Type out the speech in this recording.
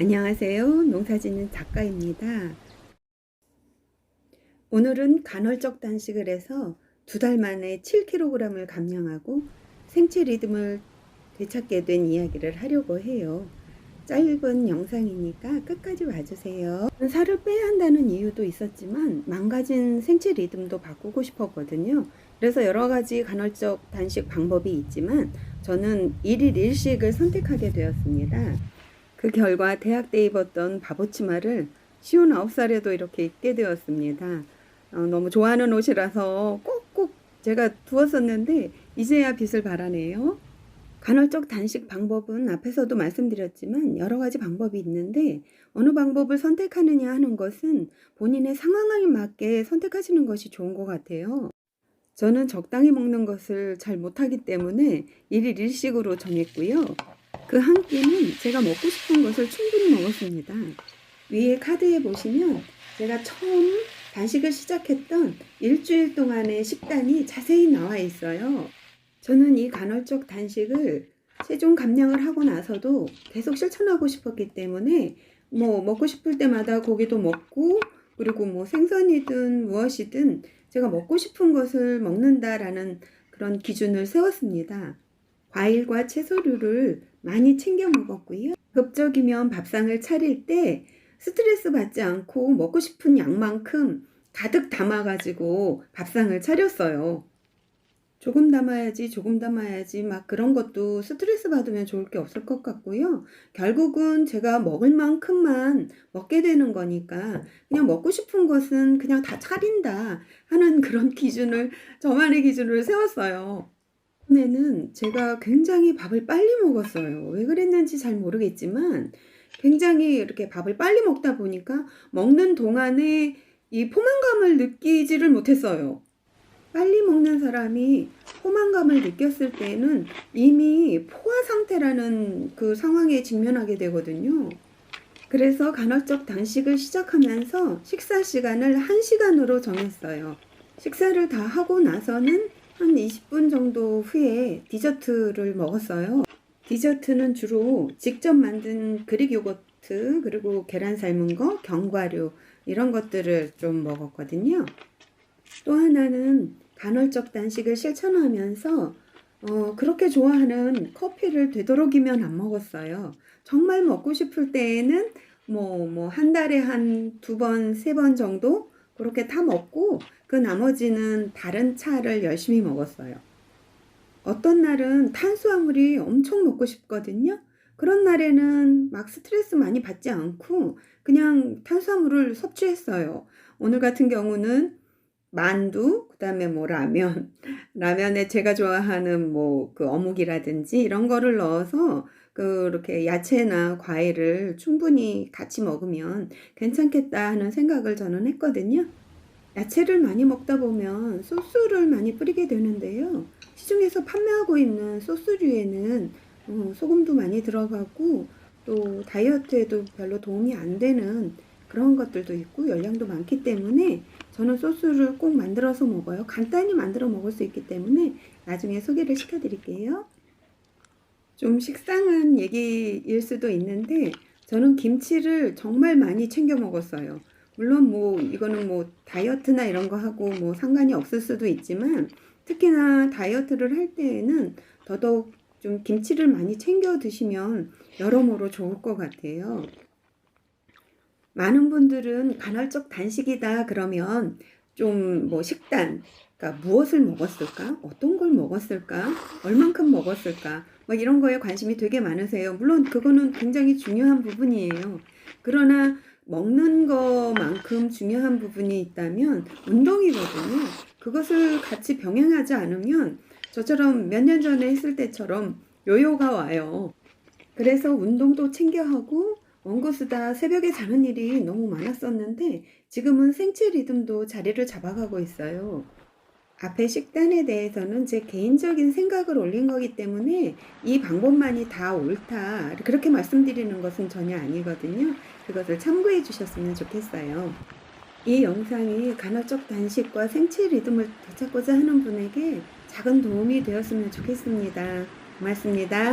안녕하세요. 농사짓는 작가입니다. 오늘은 간헐적 단식을 해서 두 달 만에 7kg을 감량하고 생체 리듬을 되찾게 된 이야기를 하려고 해요. 짧은 영상이니까 끝까지 봐주세요. 살을 빼야 한다는 이유도 있었지만 망가진 생체 리듬도 바꾸고 싶었거든요. 그래서 여러 가지 간헐적 단식 방법이 있지만 저는 1일 1식을 선택하게 되었습니다. 그 결과 대학 때 입었던 바보 치마를 쉬운 9살에도 이렇게 입게 되었습니다. 어, 너무 좋아하는 옷이라서 꼭꼭 제가 두었었는데 이제야 빛을 발하네요. 간헐적 단식 방법은 앞에서도 말씀드렸지만 여러 가지 방법이 있는데 어느 방법을 선택하느냐 하는 것은 본인의 상황에 맞게 선택하시는 것이 좋은 것 같아요. 저는 적당히 먹는 것을 잘 못하기 때문에 1일 1식으로 정했고요. 그 한 끼는 제가 먹고 싶은 것을 충분히 먹었습니다. 위에 카드에 보시면 제가 처음 단식을 시작했던 일주일 동안의 식단이 자세히 나와 있어요. 저는 이 간헐적 단식을 체중 감량을 하고 나서도 계속 실천하고 싶었기 때문에 뭐 먹고 싶을 때마다 고기도 먹고 그리고 뭐 생선이든 무엇이든 제가 먹고 싶은 것을 먹는다라는 그런 기준을 세웠습니다. 과일과 채소류를 많이 챙겨 먹었고요. 급적이면 밥상을 차릴 때 스트레스 받지 않고 먹고 싶은 양만큼 가득 담아가지고 밥상을 차렸어요. 조금 담아야지, 조금 담아야지, 막 그런 것도 스트레스 받으면 좋을 게 없을 것 같고요. 결국은 제가 먹을 만큼만 먹게 되는 거니까 그냥 먹고 싶은 것은 그냥 다 차린다 하는 그런 기준을, 저만의 기준을 세웠어요. 이번에는 제가 굉장히 밥을 빨리 먹었어요. 왜 그랬는지 잘 모르겠지만 굉장히 이렇게 밥을 빨리 먹다 보니까 먹는 동안에 이 포만감을 느끼지를 못했어요. 빨리 먹는 사람이 포만감을 느꼈을 때는 이미 포화 상태라는 그 상황에 직면하게 되거든요. 그래서 간헐적 단식을 시작하면서 식사 시간을 1시간으로 정했어요. 식사를 다 하고 나서는 한 20분 정도 후에 디저트를 먹었어요. 디저트는 주로 직접 만든 그릭 요거트 그리고 계란 삶은 거, 견과류 이런 것들을 좀 먹었거든요. 또 하나는 간헐적 단식을 실천하면서 어, 그렇게 좋아하는 커피를 되도록이면 안 먹었어요. 정말 먹고 싶을 때에는 뭐, 뭐, 한 달에 한 두 번, 세 번 정도 그렇게 타 먹고 그 나머지는 다른 차를 열심히 먹었어요. 어떤 날은 탄수화물이 엄청 먹고 싶거든요. 그런 날에는 막 스트레스 많이 받지 않고 그냥 탄수화물을 섭취했어요. 오늘 같은 경우는 만두, 그다음에 뭐 라면, 라면에 제가 좋아하는 뭐 그 어묵이라든지 이런 거를 넣어서 그렇게 야채나 과일을 충분히 같이 먹으면 괜찮겠다 하는 생각을 저는 했거든요. 야채를 많이 먹다 보면 소스를 많이 뿌리게 되는데요. 시중에서 판매하고 있는 소스류에는 어, 소금도 많이 들어가고 또 다이어트에도 별로 도움이 안 되는 그런 것들도 있고 열량도 많기 때문에 저는 소스를 꼭 만들어서 먹어요. 간단히 만들어 먹을 수 있기 때문에 나중에 소개를 시켜드릴게요. 좀 식상한 얘기일 수도 있는데 저는 김치를 정말 많이 챙겨 먹었어요. 물론 뭐 이거는 뭐 다이어트나 이런 거 하고 뭐 상관이 없을 수도 있지만 특히나 다이어트를 할 때에는 더더욱 좀 김치를 많이 챙겨 드시면 여러모로 좋을 것 같아요. 많은 분들은 간헐적 단식이다 그러면 좀 뭐 식단, 그러니까 무엇을 먹었을까? 어떤 걸 먹었을까? 얼만큼 먹었을까? 뭐 이런 거에 관심이 되게 많으세요. 물론 그거는 굉장히 중요한 부분이에요. 그러나 먹는 것만큼 중요한 부분이 있다면 운동이거든요. 그것을 같이 병행하지 않으면 저처럼 몇 년 전에 했을 때처럼 요요가 와요. 그래서 운동도 챙겨 하고 원고수다 새벽에 자는 일이 너무 많았었는데 지금은 생체 리듬도 자리를 잡아가고 있어요. 앞에 식단에 대해서는 제 개인적인 생각을 올린 거기 때문에 이 방법만이 다 옳다. 그렇게 말씀드리는 것은 전혀 아니거든요. 그것을 참고해 주셨으면 좋겠어요. 이 영상이 간헐적 단식과 생체 리듬을 되찾고자 하는 분에게 작은 도움이 되었으면 좋겠습니다. 고맙습니다.